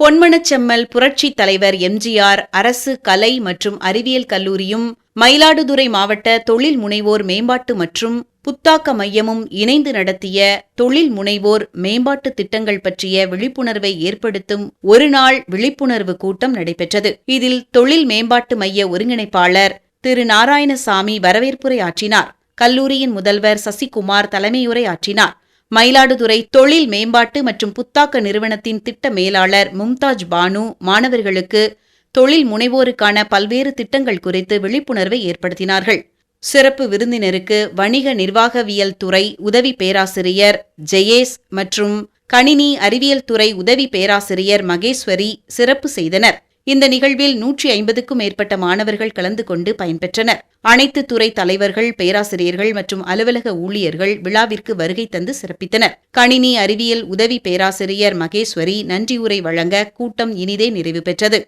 பொன்மனச்செம்மல் புரட்சி தலைவர் எம்ஜிஆர் அரசு கலை மற்றும் அறிவியல் கல்லூரியும் மயிலாடுதுறை மாவட்ட தொழில் முனைவோர் மேம்பாட்டு மற்றும் புத்தாக்க மையமும் இணைந்து நடத்திய தொழில் முனைவோர் மேம்பாட்டு திட்டங்கள் பற்றிய விழிப்புணர்வை ஏற்படுத்தும் ஒருநாள் விழிப்புணர்வு கூட்டம் நடைபெற்றது. இதில் தொழில் மேம்பாட்டு மைய ஒருங்கிணைப்பாளர் திரு. நாராயணசாமி வரவேற்புரை ஆற்றினார். கல்லூரியின் முதல்வர் சசிகுமார் தலைமையுரை ஆற்றினார். மயிலாடுதுறை தொழில் மேம்பாட்டு மற்றும் புத்தாக்க நிறுவனத்தின் திட்ட மேலாளர் மும்தாஜ் பானு மாணவர்களுக்கு தொழில் முனைவோருக்கான பல்வேறு திட்டங்கள் குறித்து விழிப்புணர்வை ஏற்படுத்தினார்கள். சிறப்பு விருந்தினருக்கு வணிக நிர்வாகவியல் துறை உதவி பேராசிரியர் ஜெயேஸ் மற்றும் கணினி அறிவியல் துறை உதவி பேராசிரியர் மகேஸ்வரி சிறப்பு செய்தனர். இந்த நிகழ்வில் நூற்றி ஐம்பதுக்கும் மேற்பட்ட மாணவர்கள் கலந்து கொண்டு பயன்பெற்றனர். அனைத்து துறை தலைவர்கள் பேராசிரியர்கள் மற்றும் அலுவலக ஊழியர்கள் விழாவிற்கு வருகை தந்து சிறப்பித்தனர். கணினி அறிவியல் உதவி பேராசிரியர் மகேஸ்வரி நன்றியுரை வழங்க கூட்டம் இனிதே நிறைவு பெற்றது.